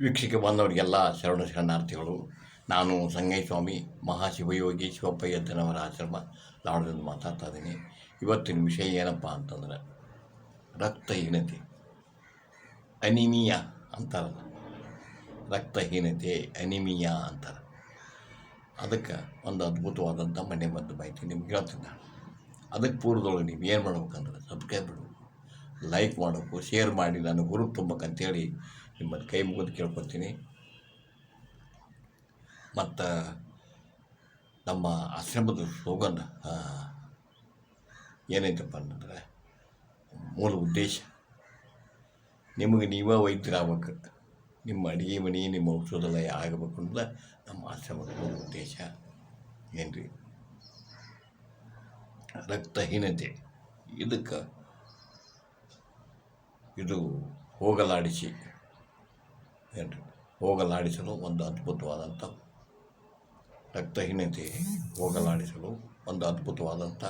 ವೀಕ್ಷಕ ಬಂದವರಿಗೆಲ್ಲ ಶರಣ ಶರಣಾರ್ಥಿಗಳು, ನಾನು ಸಂಗಯ್ಯಸ್ವಾಮಿ ಮಹಾಶಿವಯೋಗಿ ಶಿವಪ್ಪಯ್ಯದ್ದನವರ ಆಶ್ರಮ ಲಾಡದಿಂದ ಮಾತಾಡ್ತಾ ಇದ್ದೀನಿ. ಇವತ್ತಿನ ವಿಷಯ ಏನಪ್ಪ ಅಂತಂದ್ರೆ, ರಕ್ತಹೀನತೆ, ಅನಿಮಿಯಾ ಅಂತಾರಲ್ಲ, ರಕ್ತಹೀನತೆ, ಅನಿಮಿಯಾ ಅಂತಾರೆ. ಅದಕ್ಕೆ ಒಂದು ಅದ್ಭುತವಾದಂಥ ಮನೆ ಮದ್ದು ಮಾಹಿತಿ ನಿಮ್ಗೆ ಹೇಳ್ತೀನಿ ಅದಕ್ಕೆ ಪೂರ್ವದೊಳಗೆ ನೀವು ಏನು ಮಾಡ್ಬೇಕಂದ್ರೆ ಸಬ್ಸ್ಕ್ರೈಬ್ ಮಾಡಬೇಕು ಲೈಕ್ ಮಾಡಬೇಕು ಶೇರ್ ಮಾಡಿ ನಾನು ಗುರು ತುಂಬಬೇಕಂತೇಳಿ ನಿಮ್ಮನ್ನು ಕೈ ಮುಗಿದು ಕೇಳ್ಕೊತೀನಿ. ಮತ್ತು ನಮ್ಮ ಆಶ್ರಮದ ಸ್ಲೋಗನ್ ಏನೈತಪ್ಪ ಅಂತಂದರೆ, ಮೂಲ ಉದ್ದೇಶ, ನಿಮಗೆ ನೀವೇ ವೈದ್ಯರಾಗಬೇಕು. ನಿಮ್ಮ ಅಡುಗೆ ಮನೆ, ನಿಮ್ಮ ಔಷಧಾಲಯ ಆಗಬೇಕು ಅಂತ ನಮ್ಮ ಆಶ್ರಮದ ಮೂಲ ಉದ್ದೇಶ ಏನು ರಕ್ತಹೀನತೆ. ಇದಕ್ಕೆ ಇದು ಹೋಗಲಾಡಿಸಿ. ಏನು ಹೋಗಲಾಡಿಸಲು ಒಂದು ಅದ್ಭುತವಾದಂಥ ರಕ್ತಹೀನತೆ ಹೋಗಲಾಡಿಸಲು ಒಂದು ಅದ್ಭುತವಾದಂಥ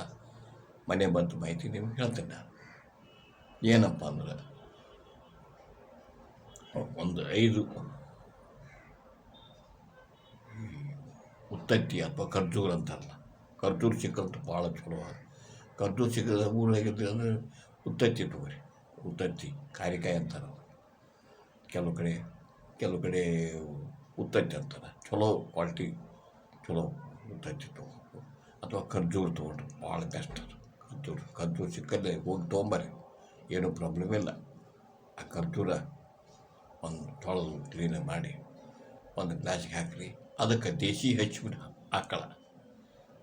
ಮನೆ ಬಂದು ಮಾಹಿತಿ ನಿಮ್ಗೆ ಹೇಳ್ತೇನೆ ನಾನು. ಏನಪ್ಪ ಅಂದ್ರೆ, ಒಂದು ಐದು ಉತ್ತತ್ತಿ ಅಥವಾ ಖರ್ಜೂರ ಅಂತಾರಲ್ಲ ಖರ್ಜೂರ ಸಿಕ್ಕಂತ ಭಾಳ ಚಲೋ ಖರ್ಜೂರ್ ಖರ್ಜೂರ ಸಿಕ್ಕದ ಊರಾಗಿದ್ದು ಅಂದರೆ ಉತ್ತತ್ತಿ ತಗೋರಿ, ಉತ್ತತ್ತಿ, ಕಾರಿಕಾಯಿ ಅಂತಾರಲ್ಲ. ಕೆಲವು ಕಡೆ ಕೆಲವು ಕಡೆ ಉತ್ತತ್ತಿ ಅಂತಾರೆ. ಚಲೋ ಕ್ವಾಲಿಟಿ ಚಲೋ ಉತ್ತತ್ತಿ ತೊಗೋಬೇಕು. ಅಥವಾ ಖರ್ಜೂರ ತೊಗೊಂಡ್ರೆ ಭಾಳ ಬೆಸ್ಟ್ ಅದು. ಖರ್ಜೂರ ಖರ್ಜೂರ ಸಿಕ್ಕಲ್ಲೇ ಹೋಗಿ ತೊಗೊಂಬರ್ರಿ. ಏನೂ ಪ್ರಾಬ್ಲಮ್ ಇಲ್ಲ. ಆ ಖರ್ಜೂರ ಒಂದು ತೊಳೆದು ಕ್ಲೀನಾಗಿ ಮಾಡಿ ಒಂದು ಗ್ಲಾಸ್ಗೆ ಹಾಕಿರಿ. ಅದಕ್ಕೆ ದೇಸಿ ಹಚ್ಚಿಬಿಡ ಆಕಳ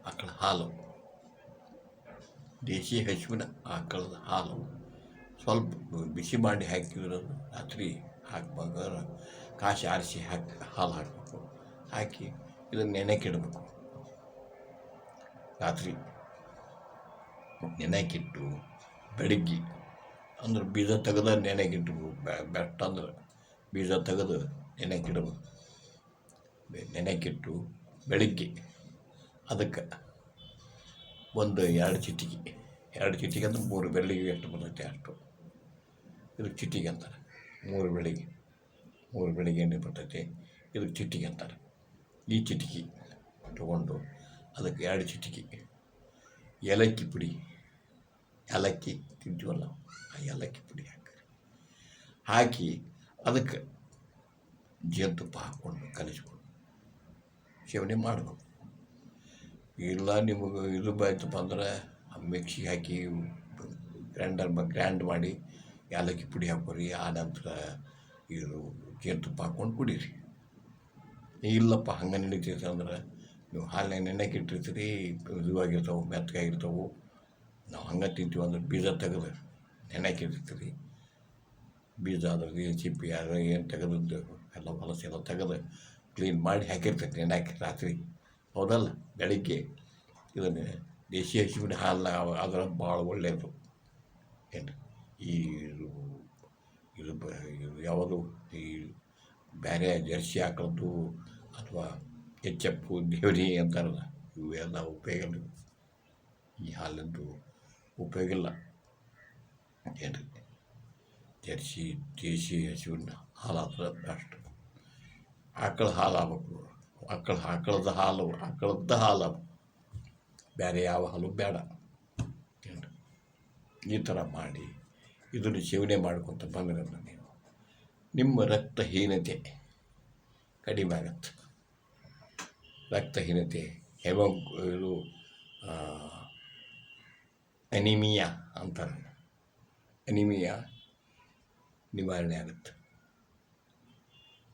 ಆಕಳ ಹಾಲು. ದೇಸಿ ಹಚ್ಚಿಬಿಡ ಆಕಳದ ಹಾಲು. ಸ್ವಲ್ಪ ಬಿಸಿ ಮಾಡಿ ಹಾಕಿದ್ರೆ ರಾತ್ರಿ ಹಾಕ್ಬೇಕಾದ್ರೆ ಕಾಶಿ ಆರಿಸಿ ಹಾಕಿ, ಹಾಲು ಹಾಕಬೇಕು. ಹಾಕಿ ಇದನ್ನು ನೆನೆಕಿಡಬೇಕು ರಾತ್ರಿ ನೆನೆಕಿಟ್ಟು ಬೆಳಗ್ಗೆ ಅಂದ್ರೆ ಬೀಜ ತೆಗೆದ ನೆನೆಗಿಟ್ಟು ಬೆಟ್ಟ ಅಂದ್ರೆ ಬೀಜ ತೆಗೆದು ನೆನೆಕಿಡಬೇಕು ನೆನೆಕಿಟ್ಟು ಬೆಳಿಗ್ಗೆ ಅದಕ್ಕೆ ಒಂದು ಎರಡು ಚಿಟಿಕೆ. ಎರಡು ಚಿಟಿಗೆ ಅಂದ್ರೆ ಮೂರು ಬೆಳ್ಳಿಗೆ ಎಷ್ಟು ಬರ್ತೈತೆ ಅಷ್ಟು. ಇದು ಚಿಟಿಕೆ ಅಂತಾರೆ. ಮೂರು ಬೆಳಿಗ್ಗೆ ಮೂರು ಬೆಳಿಗ್ಗೆ ಎಣ್ಣೆ ಬರ್ತೈತೆ, ಇದು ಚಿಟಿಕೆ ಅಂತಾರೆ. ಈ ಚಿಟಿಕೆ ತಗೊಂಡು ಅದಕ್ಕೆ ಎರಡು ಚಿಟಿಕೆ, ಏಲಕ್ಕಿ ಪುಡಿ. ಏಲಕ್ಕಿ ತಿಂತೀವಲ್ಲ, ಆ ಏಲಕ್ಕಿ ಪುಡಿ ಹಾಕಿ ಹಾಕಿ ಅದಕ್ಕೆ ಜೇನುತುಪ್ಪ ಹಾಕ್ಕೊಂಡು ಕಲಿಸ್ಕೊಂಡು ಸೇವನೆ ಮಾಡಬೇಕು ಇಲ್ಲ ನಿಮಗೆ ಇದು ಬಾಯ್ತಪ್ಪ ಅಂದ್ರೆ ಮಿಕ್ಸಿಗೆ ಹಾಕಿ ಗ್ರ್ಯಾಂಡರ್ ಗ್ರ್ಯಾಂಡ್ ಮಾಡಿ ಏಲಕ್ಕಿ ಪುಡಿ ಹಾಕೋರಿ ನಂತರ ಇದು ಜೇನುತುಪ್ಪ ಹಾಕ್ಕೊಂಡು ಕುಡೀರಿ. ಇಲ್ಲಪ್ಪ, ಹಂಗೆ ನಡೀತೈತೆ ಅಂದ್ರೆ ನೀವು ಹಾಲಿನಾಗ ನೆನೆಗೆ ಇಟ್ಟಿರ್ತೀರಿ ಇದಾಗಿರ್ತಾವೆ ಮೆತ್ತಗಾಗಿರ್ತಾವೆ, ನಾವು ಹಂಗೆ ತಿಂತೀವಿ ಅಂದ್ರೆ ಬೀಜ ತೆಗೆದು ನೆನೆಗೆ ಇಟ್ಟಿರ್ತೀರಿ ಬೀಜ ಅದ್ರದ್ದು ಏನು ಚಿಪ್ಪಿ ಯಾರು ಏನು ತೆಗೆದದ್ದು, ಎಲ್ಲ ಹೊಲಸು ಎಲ್ಲ ತೆಗೆದು ಕ್ಲೀನ್ ಮಾಡಿ ಹಾಕಿರ್ತೈತೆ ನೆನೆಹಾಕಿ ರಾತ್ರಿ. ಹೌದಲ್ಲ? ಬೆಳಿಗ್ಗೆ ಇದನ್ನು ದೇಶೀಯ ಹಸಿವಿನ ಹಾಲನ್ನ ಅದರ ಭಾಳ ಒಳ್ಳೆಯದು ಏನು ಈ ಇದು ಬ- ಯಾವುದು ಈ ಬೇರೆ ಜರ್ಸಿ ಹಾಕೋದು ಅಥವಾ ಎಚ್ ದೇವ್ರಿ ದೇವರಿ ಅಂತಾರಲ್ಲ, ಇವೆಲ್ಲ ಉಪಯೋಗ ಇಲ್ಲ. ಈ ಹಾಲಿಂದು ಉಪಯೋಗ ಇಲ್ಲ. ಏನು ಜರ್ಸಿ, ದೇಸಿ ಹಸುವಿನ ಹಾಲು ಆದ್ರೆ ಬೆಸ್ಟ್. ಆಕಳ ಹಾಲು ಆಗ್ಬೇಕು. ಆಕಳ, ಆಕಳದ ಹಾಲು ಆಕಳದ ಹಾಲು. ಬೇರೆ ಯಾವ ಹಾಲು ಬೇಡ. ಈ ಥರ ಮಾಡಿ ಇದನ್ನು ಸೇವನೆ ಮಾಡ್ಕೊತ ಬಂದ್ರಲ್ಲ ನೀವು. ನಿಮ್ಮ ರಕ್ತಹೀನತೆ ಕಡಿಮೆ ಆಗತ್ತೆ. ರಕ್ತಹೀನತೆ ಹೆಮೋ ಇದು ಅನಿಮಿಯಾ ಅಂತಾರೆ. ಅನಿಮಿಯಾ ನಿವಾರಣೆ ಆಗುತ್ತೆ.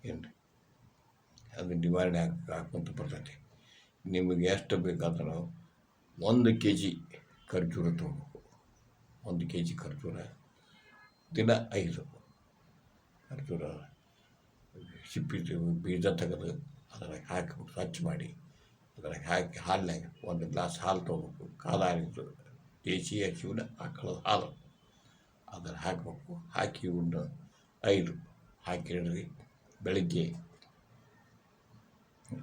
ಏನು ಅದು ನಿವಾರಣೆ ಆಗ ಹಾಕೊಂತ ಬರ್ತೈತಿ. ನಿಮಗೆ ಎಷ್ಟು ಬೇಕಾದರೂ ಒಂದು ಕೆ ಜಿ ಖರ್ಜೂರ ತೊಗೋಬೇಕು ಒಂದು ಕೆ ಜಿ ಖರ್ಜೂರ ದಿನ ಐದು. ಖರ್ಜೂರ ಸಿಪ್ಪಿ ಬೀಜ ತೆಗೆದು ಅದ್ರಾಗ ಹಾಕಿ ಸ್ವಚ್ಛ ಮಾಡಿ ಅದ್ರಾಗ ಹಾಕಿ ಹಾಲಿನಾಗ ಒಂದು ಗ್ಲಾಸ್ ಹಾಲು ತೊಗೋಬೇಕು. ಕಾದಾರಿದ್ದು ದೇಸಿ ಹಸಿವಿನ ಆಕಳದ ಹಾಲು. ಅದನ್ನು ಹಾಕಬೇಕು. ಹಾಕಿ ಉಣ್ಣ ಐದು, ಹಾಕಿ ಇಡ್ರಿ ಬೆಳಿಗ್ಗೆ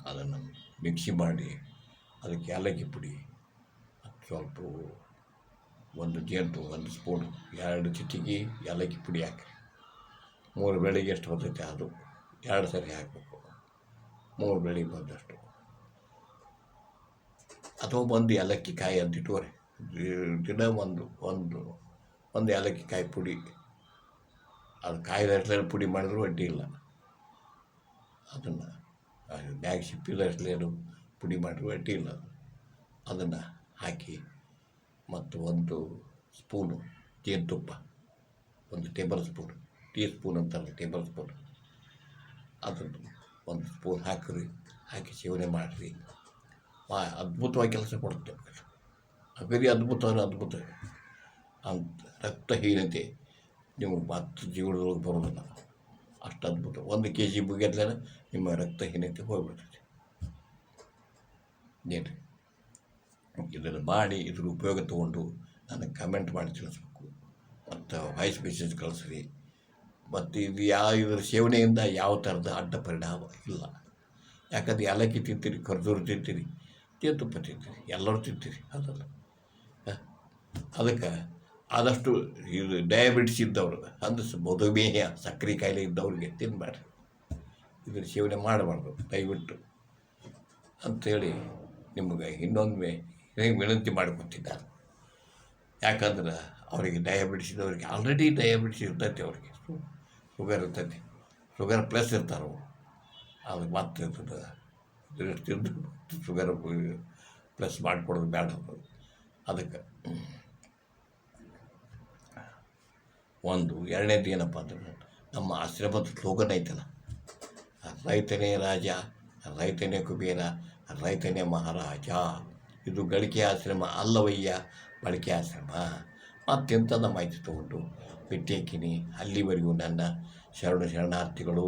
ಅದನ್ನು ಮಿಕ್ಸಿ ಮಾಡಿ, ಅದಕ್ಕೆ ಏಲಕ್ಕಿ ಪುಡಿ, ಸ್ವಲ್ಪ ಒಂದು ಜೇನು ಒಂದು ಸ್ಪೂನು ಎರಡು ಚಿಟಿಕೆ, ಏಲಕ್ಕಿ ಪುಡಿ ಹಾಕಿರಿ. ಮೂರು ಬೆಳಿಗ್ಗೆ ಎಷ್ಟು ಬರ್ತೈತೆ ಅದು? ಎರಡು ಸರಿ ಹಾಕಬೇಕು. ಮೂರು ಬೆಳಿಗ್ಗೆ ಬಂದಷ್ಟು. ಅಥವಾ ಒಂದು ಏಲಕ್ಕಿ ಕಾಯಿ ಅಂತ ಇಟ್ಟುವರೆ ದಿನ ಒಂದು ಒಂದು ಒಂದು ಏಲಕ್ಕಿ ಕಾಯಿ ಪುಡಿ. ಅದು ಕಾಯಿದಷ್ಟೇ ಪುಡಿ ಮಾಡಿದ್ರು ಅಡ್ಡಿ ಇಲ್ಲ. ಅದನ್ನು ಬ್ಯಾಗ್ ಸಿಪ್ಪಿದಷ್ಟೇನು ಪುಡಿ ಮಾಡಿದ್ರು ಅಡ್ಡಿ ಇಲ್ಲ. ಅದನ್ನು ಹಾಕಿ ಮತ್ತು ಒಂದು ಸ್ಪೂನು ಜೇನುತುಪ್ಪ, ಒಂದು ಟೇಬಲ್ ಸ್ಪೂನ್, ಟೀ ಸ್ಪೂನ್ ಅಂತಾರೆ ಟೇಬಲ್ ಸ್ಪೂನ್. ಅದನ್ನು ಒಂದು ಸ್ಪೂನ್ ಹಾಕಿರಿ, ಹಾಕಿ ಸೇವನೆ ಮಾಡಿರಿ. ಮಾ ಅದ್ಭುತವಾಗಿ ಕೆಲಸ ಕೊಡುತ್ತೆ ಅಗರಿ ಅದ್ಭುತ ಅದ್ಭುತ. ಅಂತ ರಕ್ತಹೀನತೆ ನೀವು ಮತ್ತೆ ಜೀವನದೊಳಗೆ ಬರೋದಿಲ್ಲ. ಅಷ್ಟು ಅದ್ಭುತ. ಒಂದು ಕೆ ಜಿ ಮುಗಿದ್ಲೇ ನಿಮ್ಮ ರಕ್ತಹೀನತೆ ಹೋಗ್ಬಿಡ್ತೈತಿ. ಏನು ಇದನ್ನು ಮಾಡಿ ಇದ್ರ ಉಪಯೋಗ ತೊಗೊಂಡು ನನಗೆ ಕಮೆಂಟ್ ಮಾಡಿ ತಿಳಿಸ್ಬೇಕು. ಮತ್ತು ವಾಯ್ಸ್ ಮೆಸೇಜ್ ಕಳಿಸ್ರಿ. ಮತ್ತು ಇದು ಯಾವ ಇದರ ಸೇವನೆಯಿಂದ ಯಾವ ಥರದ ಅಡ್ಡ ಪರಿಣಾಮ ಇಲ್ಲ. ಯಾಕಂದ್ರೆ ಏಲಕ್ಕಿ ತಿಂತೀರಿ ಕರ್ದೂರು ತಿಂತೀರಿ ಜೇನುತುಪ್ಪ ತಿಂತೀರಿ, ಎಲ್ಲರೂ ತಿಂತೀರಿ, ಅದಲ್ಲ. ಅದಕ್ಕೆ ಆದಷ್ಟು ಇದು ಡಯಾಬಿಟಿಸ್ ಇದ್ದವರು, ಅಂದ್ರೆ ಮಧುಮೇಹ, ಸಕ್ಕರೆ ಕಾಯಿಲೆ ಇದ್ದವ್ರಿಗೆ ತಿನ್ನಬೇಡ್ರಿ ಇದನ್ನು ಸೇವನೆ ಮಾಡಬಾರ್ದು, ದಯವಿಟ್ಟು. ಅಂಥೇಳಿ ನಿಮಗೆ ಇನ್ನೊಮ್ಮೆ ವಿನಂತಿ ಮಾಡ್ಕೊತಿದ್ದಾರೆ ಯಾಕಂದ್ರೆ ಅವರಿಗೆ ಡಯಾಬಿಟಿಸ್ ಇದ್ದವ್ರಿಗೆ ಆಲ್ರೆಡಿ ಡಯಾಬಿಟಿಸ್ ಇರ್ತೈತೆ ಅವ್ರಿಗೆ. ಶುಗರ್ ಇರ್ತೈತಿ. ಶುಗರ್ ಪ್ಲಸ್ ಇರ್ತಾರೆ ಅವರು. ಅದಕ್ಕೆ ಮತ್ತೆ ಇರ್ತದೆ ತಿಂದು ಶುಗರ್ ಪ್ಲಸ್ ಮಾಡಿಕೊಡೋದು ಬೇಡ ಅದು ಅದಕ್ಕೆ ಒಂದು, ಎರಡನೇದು ಏನಪ್ಪ ಅಂದ್ರೆ ನಮ್ಮ ಆಶ್ರಮದ ಸ್ಲೋಗನ್ ಐತಲ್ಲ. ರೈತನೇ ರಾಜ, ರೈತನೇ ಕುಬೇರ, ರೈತನೇ ಮಹಾರಾಜ. ಇದು ಗಳಿಕೆ ಆಶ್ರಮ ಅಲ್ಲವಯ್ಯ ಬಳಕೆ ಆಶ್ರಮ. ಮತ್ತೆಂಥದ ಮಾಹಿತಿ ತಗೊಂಡು ಬಿಟ್ಟೇಕಿನಿ ಅಲ್ಲಿವರೆಗೂ ನನ್ನ ಶರಣ ಶರಣಾರ್ಥಿಗಳು